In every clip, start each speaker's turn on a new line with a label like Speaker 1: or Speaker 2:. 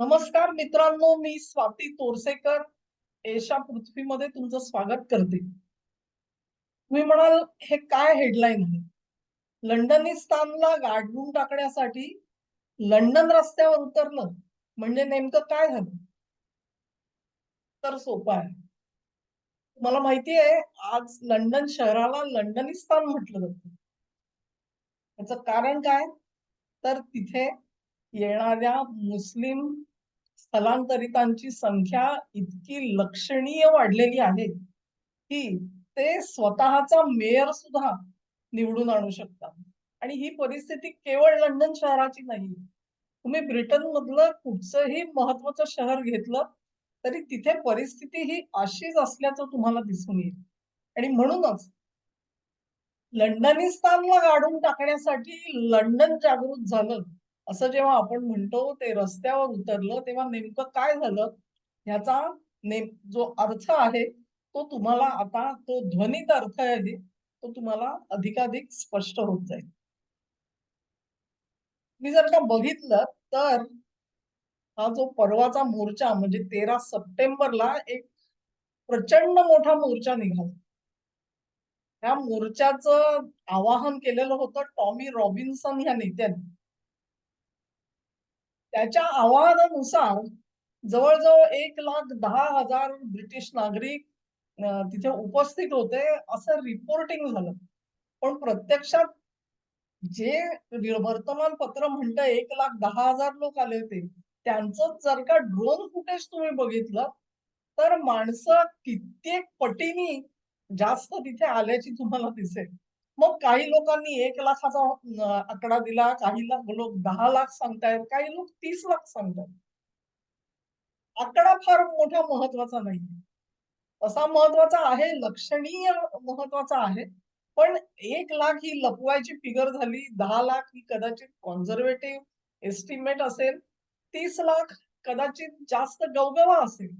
Speaker 1: नमस्कार मित्रांनो मी स्वाती तोरसेकर. एशा पृथ्वीमध्ये तुमचं स्वागत करते. तुम्ही म्हणाल हे काय हेडलाईन आहे? लंडनिस्तानला गाडवून टाकण्यासाठी लंडन रस्त्यावर उतरलं म्हणजे नेमकं काय झालं? तर सोपं आहे. तुम्हाला माहिती आहे आज लंडन शहराला लंडनिस्तान म्हटलं जातं. याचं कारण काय? तर तिथे येणाऱ्या मुस्लिम स्थलांतरितांची संख्या इतकी लक्षणीय वाढलेली आहे की ते स्वतःचा मेयर सुद्धा निवडून आणू शकतात. आणि ही परिस्थिती केवळ लंडन शहराची नाही तुम्ही ब्रिटन मधलं कुठचंही महत्वाचं शहर घेतलं तरी तिथे परिस्थिती ही अशीच असल्याचं तुम्हाला दिसून येईल. आणि म्हणूनच लंडनिस्तानला गाडून टाकण्यासाठी लंडन जागृत झालं असं जेव्हा आपण म्हणतो ते रस्त्यावर उतरलं तेव्हा नेमकं काय झालं? ह्याचा नेम जो अर्थ आहे तो तुम्हाला आता तो ध्वनित अर्थ आहे तो तुम्हाला अधिकाधिक स्पष्ट होत जाईल. मी जर का बघितलं तर हा जो परवाचा मोर्चा म्हणजे तेरा सप्टेंबरला एक प्रचंड मोठा मोर्चा निघाला. ह्या मोर्चाचं आवाहन केलेलं होतं टॉमी रॉबिन्सन ह्या नेत्याने. त्याच्या आवाहनानुसार जवळजवळ एक लाख दहा हजार ब्रिटिश नागरिक तिथे उपस्थित होते असं रिपोर्टिंग झालं. पण प्रत्यक्षात जे वर्तमानपत्र म्हणतं एक लाख दहा हजार लोक आले होते त्यांचं जर का ड्रोन फुटेज तुम्ही बघितलं तर माणसं कित्येक पटीनी जास्त तिथे आल्याची तुम्हाला दिसेल. मग काही लोकांनी एक लाखाचा आकडा दिला काही लोक दहा लाख सांगतायत काही लोक तीस लाख सांगतात. आकडा फार मोठा महत्त्वाचा नाही. असा महत्त्वाचा आहे लक्षणीय महत्त्वाचा आहे पण एक लाख ही लपवायची फिगर झाली दहा लाख ही कदाचित कॉन्झर्वेटिव्ह एस्टिमेट असेल तीस लाख कदाचित जास्त गवगवा असेल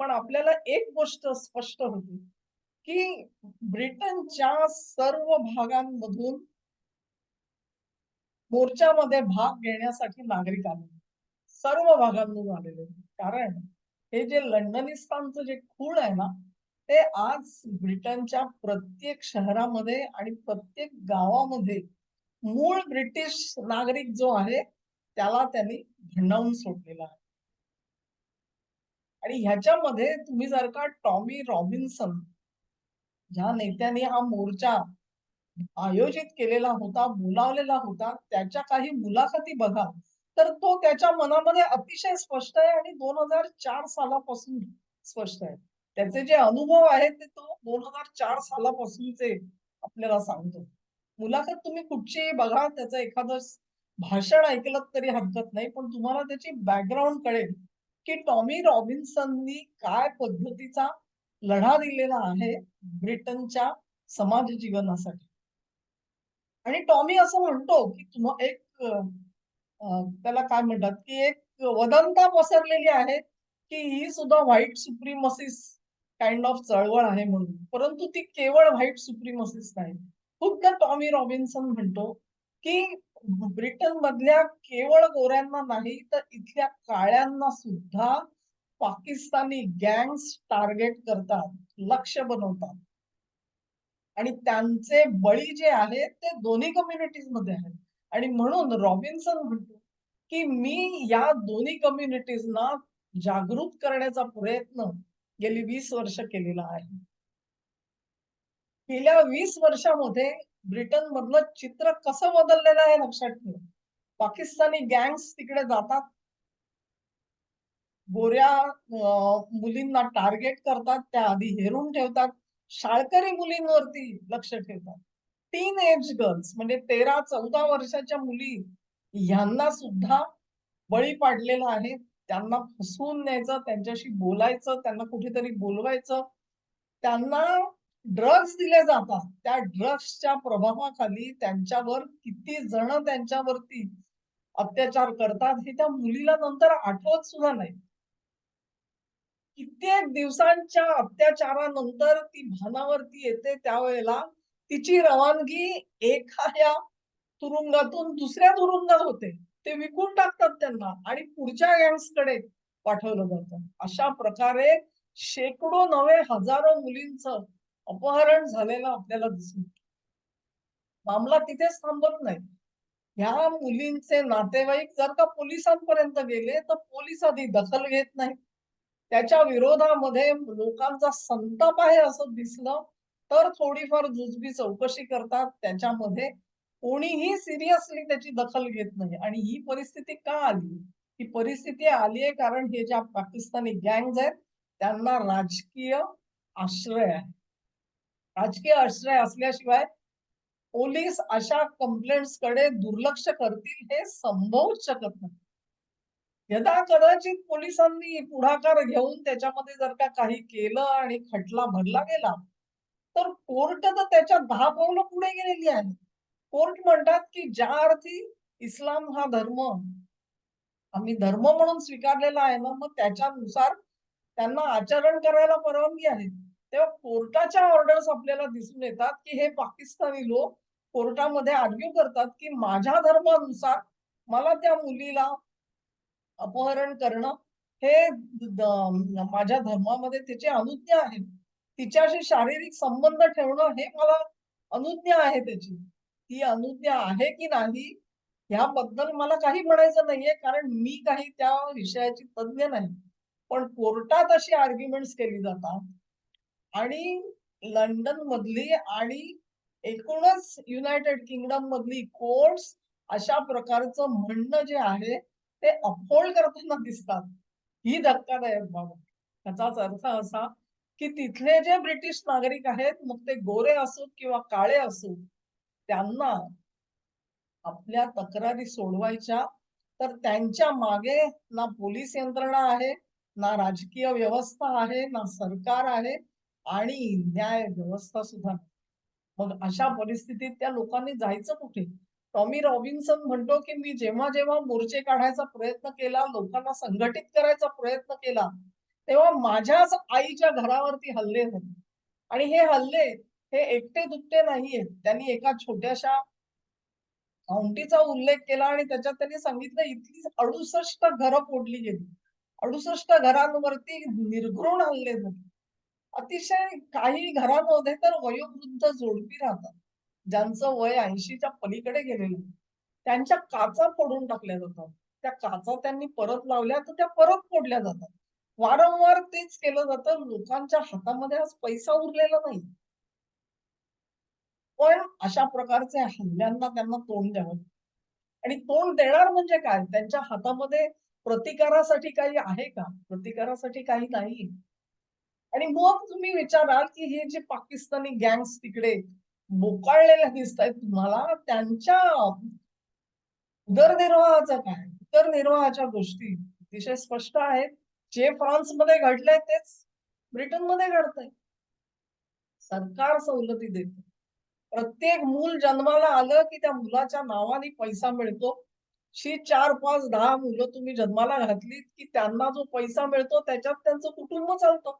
Speaker 1: पण आपल्याला एक गोष्ट स्पष्ट होती की ब्रिटनच्या सर्व भागांमधून मोर्चामध्ये भाग घेण्यासाठी नागरिक आले. सर्व भागांमधून आलेले. कारण हे जे लंडनिस्तानचं जे खूळ आहे ना ते आज ब्रिटनच्या प्रत्येक शहरामध्ये आणि प्रत्येक गावामध्ये मूळ ब्रिटिश नागरिक जो आहे त्याला त्यांनी भंडावून सोडलेला आहे. आणि ह्याच्यामध्ये तुम्ही जर का टॉमी रॉबिन्सन ज्या नेत्याने हा मोर्चा आयोजित केलेला होता बोलावलेला होता त्याच्या काही मुलाखती बघा तर तो त्याच्या मनामध्ये अतिशय स्पष्ट आहे आणि दोन हजार चार सालापासून स्पष्ट आहे. त्याचे जे अनुभव आहेत ते तो दोन हजार चार सालापासूनचे आपल्याला सांगतो. मुलाखत तुम्ही कुठचीही बघा त्याचं एखादं भाषण ऐकलं तरी हरकत नाही पण तुम्हाला त्याची बॅकग्राऊंड कळेल की टॉमी रॉबिन्सननी काय पद्धतीचा लढा दिलेला आहे ब्रिटनच्या समाज जीवनासाठी. आणि टॉमी असं म्हणतो की तुम एक त्याला काय म्हणतात की एक वदंता पसरलेली आहे की ही सुद्धा व्हाईट सुप्रीमसिस काइंड ऑफ चळवळ आहे म्हणून. परंतु ती केवळ व्हाईट सुप्रीमसिस नाही. खुद्द टॉमी रॉबिन्सन म्हणतो की ब्रिटन मधल्या केवळ गोऱ्यांना नाही तर इथल्या काळ्यांना सुद्धा पाकिस्तानी गँग्स टार्गेट करतात लक्ष बनवतात. आणि त्यांचे बळी जे आहेत ते दोन्ही कम्युनिटीजमध्ये आहेत. आणि म्हणून रॉबिन्सन म्हणतो की मी या दोन्ही कम्युनिटीजना जागृत करण्याचा प्रयत्न गेली वीस वर्ष केलेला आहे. गेल्या वीस वर्षामध्ये ब्रिटन मधलं चित्र कसं बदललेलं आहे लक्षात ठेव. पाकिस्तानी गँग्स तिकडे जातात गोऱ्या मुलींना टार्गेट करतात त्या आधी हेरून ठेवतात. शाळकरी मुलींवरती लक्ष ठेवतात. टीन एज गर्ल्स म्हणजे तेरा चौदा वर्षाच्या मुली यांना सुद्धा बळी पाडलेला आहे. त्यांना फसवून न्यायचं त्यांच्याशी बोलायचं त्यांना कुठेतरी बोलवायचं. त्यांना ड्रग्ज दिले जातात. त्या ड्रग्सच्या प्रभावाखाली त्यांच्यावर किती जण त्यांच्यावरती अत्याचार करतात हे त्या मुलीला नंतर आठवत सुद्धा नाही. कित्येक दिवसांच्या अत्याचारानंतर ती भानावरती येते त्यावेळेला. तिची रवानगी एखाद्या तुरुंगातून दुसऱ्या तुरुंगात होते. ते विकून टाकतात त्यांना आणि पुढच्या गँग्सकडे पाठवलं जातं. अशा प्रकारे शेकडो नवे हजारो मुलींचं अपहरण झालेलं आपल्याला दिसून येतं. मामला तिथेच थांबत नाही. ह्या मुलींचे नातेवाईक जर का पोलिसांपर्यंत गेले तर पोलीस आधी दखल घेत नाही त्याच्या विरोधामध्ये लोकांचा संताप आहे असं दिसलं तर थोडीफार जुजबी चौकशी करतात. त्याच्यामध्ये कोणीही सिरियसली त्याची दखल घेत नाही. आणि ही परिस्थिती का आली? ही परिस्थिती आली आहे कारण हे ज्या पाकिस्तानी गँग्ज आहेत त्यांना राजकीय आश्रय आहे. राजकीय आश्रय असल्याशिवाय पोलीस अशा कंप्लेंट्सकडे दुर्लक्ष करतील हे संभवूच शकत नाही. यदा कदाचित पोलिसांनी पुढाकार घेऊन त्याच्यामध्ये जर का काही केलं आणि खटला भरला गेला तर कोर्ट तर त्याच्या दहा पावलं पुढे गेलेली आहे. कोर्ट म्हणतात की ज्या अर्थी इस्लाम हा धर्म आम्ही धर्म म्हणून स्वीकारलेला आहे ना मग त्याच्यानुसार त्यांना आचरण करायला परवानगी आहे. तेव्हा कोर्टाच्या ऑर्डर्स आपल्याला दिसून येतात की हे पाकिस्तानी लोक कोर्टामध्ये आर्ग्यू करतात की माझ्या धर्मानुसार मला त्या मुलीला अपहरण करणं हे माझ्या धर्मामध्ये त्याचे अनुज्ञा आहे. तिच्याशी शारीरिक संबंध ठेवणं हे मला अनुज्ञा आहे त्याची. ती अनुज्ञा आहे की नाही याबद्दल मला काही म्हणायचं नाहीये कारण मी काही त्या विषयाची तज्ञ नाही. पण कोर्टात अशी आर्ग्युमेंट्स केली जातात. आणि लंडन मधली आणि एकूणच युनायटेड किंगडम मधली कोर्ट्स अशा प्रकारचं म्हणणं जे आहे ते अपहोल्ड करताना दिसतात. ही धक्कादायक बाब त्याचाच अर्थ असा की तिथले जे ब्रिटिश नागरिक आहेत मग ते गोरे असोत किंवा काळे असोत त्यांना आपल्या तक्रारी सोडवायच्या तर त्यांच्या मागे ना पोलीस यंत्रणा आहे ना राजकीय व्यवस्था आहे ना सरकार आहे आणि न्याय व्यवस्था सुद्धा. मग अशा परिस्थितीत त्या लोकांनी जायचं कुठे? टॉमी रॉबिन्सन म्हणतो की मी जेव्हा जेव्हा मोर्चे काढायचा प्रयत्न केला लोकांना संघटित करायचा प्रयत्न केला तेव्हा माझ्याच आईच्या घरावरती हल्ले झाले. आणि हे हल्ले हे एकटे दुकटे नाहीयेत त्यांनी एका छोट्याशा काउंटीचा उल्लेख केला आणि त्याच्यात त्यांनी सांगितलं इथली अडुसष्ट घरं फोडली गेली. अडुसष्ट घरांवरती निर्घृण हल्ले झाले. अतिशय काही घरांमध्ये तर वयोवृद्ध जोडपी राहतात. ज्यांचं वय ऐंशीच्या पलीकडे गेलेलं त्यांच्या काचा फोडून टाकल्या जातात. त्या काचा त्यांनी परत लावल्या तर त्या परत फोडल्या जातात. वारंवार तेच केलं जातं लोकांच्या हातामध्ये आज पैसा उरलेला नाही. पण अशा प्रकारचे हल्ल्यांना त्यांना तोंड द्यावं. आणि तोंड देणार म्हणजे काय? त्यांच्या हातामध्ये प्रतिकारासाठी काही आहे का? प्रतिकारासाठी काही नाही आणि मग तुम्ही विचाराल की हे जे पाकिस्तानी गँग्स तिकडे बोकाळलेल्या दिसत आहेत तुम्हाला त्यांच्या उदरनिर्वाहाचं काय? उदरनिर्वाहाच्या गोष्टी अतिशय स्पष्ट आहेत. जे फ्रान्समध्ये घडलंय तेच ब्रिटनमध्ये घडतंय. सरकार सवलती देत. प्रत्येक मूल जन्माला आलं की त्या मुलाच्या नावाने पैसा मिळतो. शी चार पाच दहा मुलं तुम्ही जन्माला घातलीत की त्यांना जो पैसा मिळतो त्याच्यात त्यांचं कुटुंब चालतं.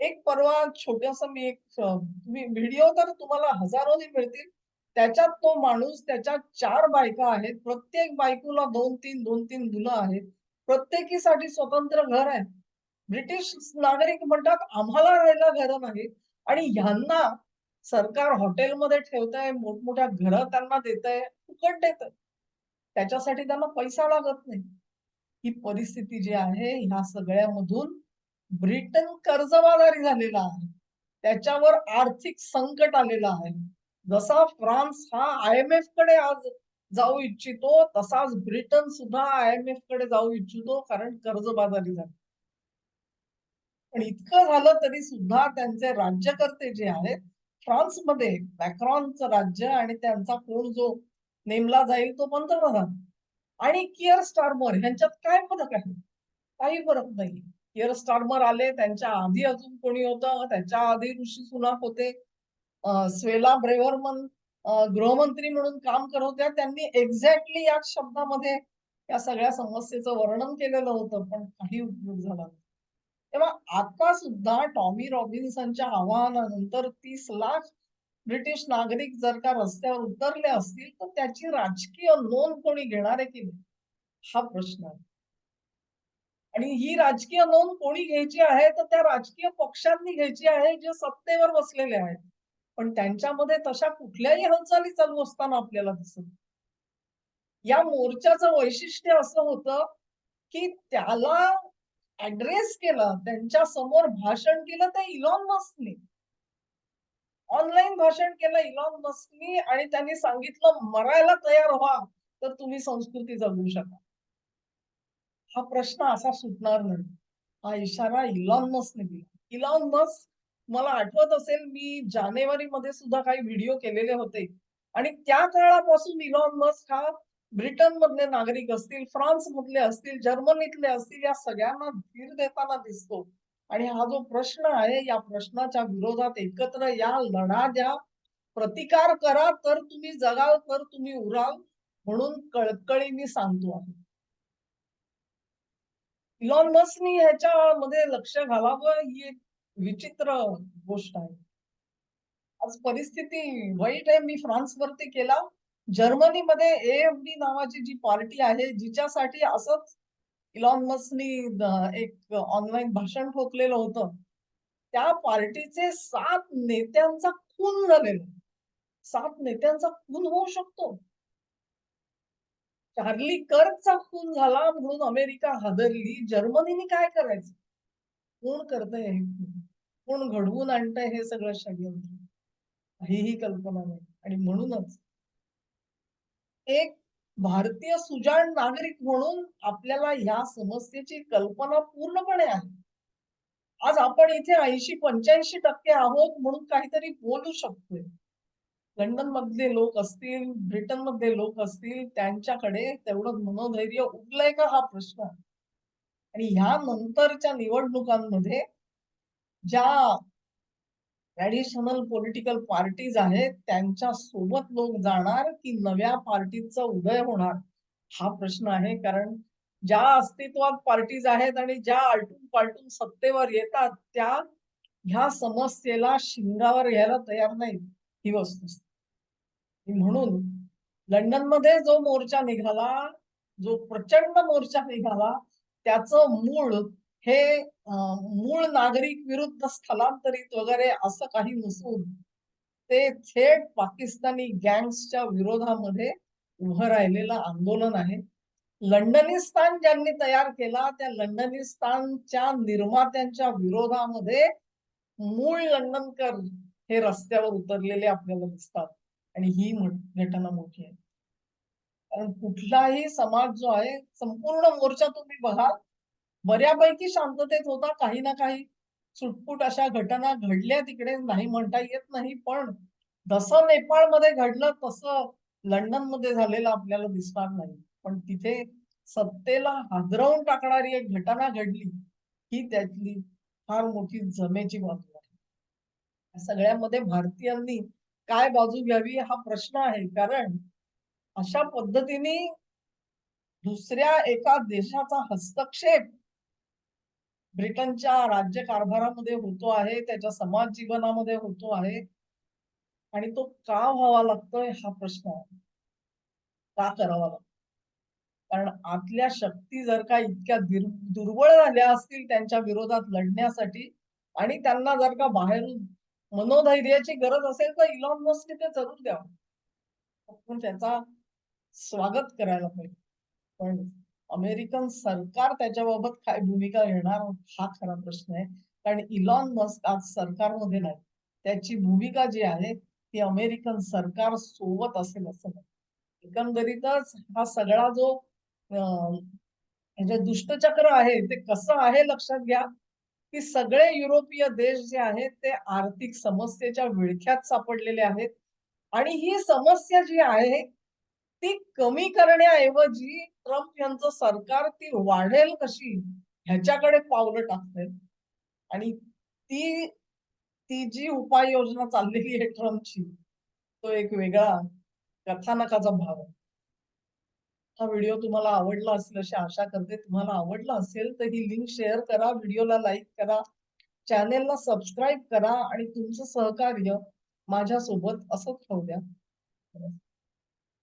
Speaker 1: एक परवा छोटस मी एक तुम्ही व्हिडिओ तर तुम्हाला हजारोनी मिळतील. त्याच्यात तो माणूस त्याच्या चार बायका आहेत. प्रत्येक बायकोला दोन तीन दोन तीन मुलं आहेत. प्रत्येकीसाठी स्वतंत्र घर आहे. ब्रिटिश नागरिक म्हणतात आम्हाला राहायला घर नाही. आणि ह्यांना सरकार हॉटेलमध्ये ठेवतंय मोठमोठ्या घरं त्यांना देत आहे फुकट देत त्याच्यासाठी त्यांना पैसा लागत नाही. ही परिस्थिती जी आहे ह्या सगळ्यामधून ब्रिटन कर्जबाजारी झालेला आहे. त्याच्यावर आर्थिक संकट आलेलं आहे. जसा फ्रान्स हा आय एम एफकडे आज जाऊ इच्छितो तसाच ब्रिटन सुद्धा आय एम एफकडे जाऊ इच्छितो कारण कर्जबाजारी झाले. पण इतकं झालं तरी सुद्धा त्यांचे राज्यकर्ते जे आहेत फ्रान्समध्ये मॅक्रॉनचं राज्य आणि त्यांचा कोण जो नेमला जाईल तो पंतप्रधान. आणि किअर स्टार्मर ह्यांच्यात काय फरक आहे? काही फरक नाही किअर स्टार्मर आले त्यांच्या आधी अजून कोणी होतं? त्याच्या आधी ऋषी सुनाक होते. स्वेला ब्रेवरमन गृहमंत्री म्हणून काम करत होत्या. त्यांनी एक्झॅक्टली याच शब्दामध्ये या सगळ्या समस्येचं वर्णन केलेलं होतं पण काही उपयोग झाला नाही. तेव्हा आता सुद्धा टॉमी रॉबिन्सनच्या आव्हानानंतर तीस लाख ब्रिटिश नागरिक जर का रस्त्यावर उतरले असतील तर त्याची राजकीय नोंद कोणी घेणार आहे की नाही? हा प्रश्न आहे. आणि ही राजकीय नोंद कोणी घ्यायची आहे तर त्या राजकीय पक्षांनी घ्यायची आहे जे सत्तेवर बसलेले आहेत. पण त्यांच्यामध्ये तशा कुठल्याही हालचाली चालू असताना आपल्याला दिसत या मोर्चाचं वैशिष्ट्य असं होतं की त्याला ऍड्रेस केलं त्यांच्यासमोर भाषण केलं ते इलॉन मस्कने ऑनलाईन भाषण केलं इलॉन मस्कनी आणि त्यांनी सांगितलं मरायला तयार व्हा तर तुम्ही संस्कृती जगू शकाल. हा प्रश्न असा सुटणार नाही. हा इशारा इलॉन मस्कने दिला. इलॉन मस्क मला आठवत असेल मी जानेवारी मध्ये सुद्धा काही व्हिडिओ केलेले होते. आणि त्या काळापासून इलॉन मस्क हा ब्रिटन मधले नागरिक असतील फ्रान्स मधले असतील जर्मनीतले असतील या सगळ्यांना धीर देताना दिसतो. आणि हा जो प्रश्न आहे या प्रश्नाच्या विरोधात एकत्र या लढा द्या. प्रतिकार करा तर तुम्ही जगाल तर तुम्ही उराल म्हणून कळकळीने सांगतो आहे. इलॉन मस्कनी ह्याच्यामध्ये लक्ष घालावं ही एक विचित्र गोष्ट आहे. आज परिस्थिती वाईट आहे. मी फ्रान्स वरती केला. जर्मनीमध्ये एएफडी नावाची जी पार्टी आहे जिच्यासाठी असंच इलॉन मस्कनी एक ऑनलाईन भाषण ठोकलेलं होतं. त्या पार्टीचे सात नेत्यांचा खून झालेला. सात नेत्यांचा खून होऊ शकतो. चार्ली कर्कचा खून झाला म्हणून अमेरिका हादरली. जर्मनीने काय करायचं? कोण करतंय हे? कोण घडवून आणतंय हे सगळं षडयंत्र? काहीही कल्पना नाही. आणि म्हणूनच एक भारतीय सुजाण नागरिक म्हणून आपल्याला या समस्येची कल्पना पूर्णपणे आहे. आज आपण इथे ऐंशी पंच्याऐंशी टक्के आहोत म्हणून काहीतरी बोलू शकतोय. लंडन मधले लोक असतील ब्रिटन मधले लोक असतील त्यांच्याकडे तेवढं मनोधैर्य उरलंय का हा प्रश्न? आहे आणि ह्या नंतरच्या निवडणुकांमध्ये ज्या ट्रॅडिशनल पॉलिटिकल पार्टीज आहेत त्यांच्यासोबत लोक जाणार की नव्या पार्टीचा उदय होणार? हा प्रश्न आहे. कारण ज्या अस्तित्वात पार्टीज आहेत आणि ज्या आलटून पालटून सत्तेवर येतात त्या ह्या समस्येला शिंगावर घ्यायला तयार नाहीत. ही वस्तू. म्हणून लंडनमध्ये जो मोर्चा निघाला जो प्रचंड मोर्चा निघाला त्याचं मूळ हे मूळ नागरिक विरुद्ध स्थलांतरित वगैरे असं काही नसून ते थेट पाकिस्तानी गँग्सच्या विरोधामध्ये उभं राहिलेलं आंदोलन आहे. लंडनिस्तान ज्यांनी तयार केला त्या लंडनिस्तानच्या निर्मात्यांच्या विरोधामध्ये मूळ लंडनकर हे रस्त्यावर उतरलेले आपल्याला दिसतात. आणि ही घटना मोठी आहे. कारण कुठलाही समाज जो आहे संपूर्ण मोर्चा तुम्ही बघाल बऱ्यापैकी शांततेत होता काही ना काही सुटपुट अशा घटना घडल्या तिकडे नाही म्हणता येत नाही पण जसं नेपाळमध्ये घडलं तसं लंडनमध्ये झालेलं आपल्याला दिसणार नाही. पण तिथे सत्तेला हादरवून टाकणारी एक घटना घडली ही त्यातली फार मोठी जमेची बाजू सगळ्यामध्ये भारतीयांनी काय बाजू घ्यावी हा प्रश्न आहे. कारण अशा पद्धतीने दुसऱ्या एका देशाचा हस्तक्षेप ब्रिटनच्या राज्य कारभारामध्ये होतो आहे त्याच्या समाज जीवनामध्ये होतो आहे आणि तो का व्हावा लागतोय हा प्रश्न आहे का करावा लागतो कारण आतल्या शक्ती जर का इतक्या दुर्बळ झाल्या असतील त्यांच्या विरोधात लढण्यासाठी आणि त्यांना जर का बाहेरून मनोधैर्याची गरज असेल तर इलॉन मस्क ते जरूर द्यावं. पण त्याचा स्वागत करायला पाहिजे. पण अमेरिकन सरकार त्याच्याबाबत काय भूमिका घेणार हा खरा प्रश्न आहे. कारण इलॉन मस्क आज सरकारमध्ये नाही. त्याची भूमिका जी आहे ती अमेरिकन सरकार सोबत असेल असं नाही. एकंदरीतच हा सगळा जो दुष्टचक्र आहे ते कसं आहे लक्षात घ्या. की सगळे युरोपीय देश जे आहेत ते आर्थिक समस्येच्या विळख्यात सापडलेले आहेत. आणि ही समस्या जी आहे ती कमी करण्याऐवजी ट्रम्प यांचं सरकार ती वाढेल कशी ह्याच्याकडे पावलं टाकते आणि ती ती जी उपाययोजना चाललेली आहे ट्रम्पची तो एक वेगळा कथानकाचा भाग आहे. हा व्हिडिओ तुम्हाला आवडला असेल अशी आशा करते तुम्हाला आवडला असेल तर ही लिंक शेअर करा व्हिडिओला लाईक करा चॅनेलला सबस्क्राईब करा आणि तुमचं सहकार्य माझ्यासोबत असंच ठेवू द्या.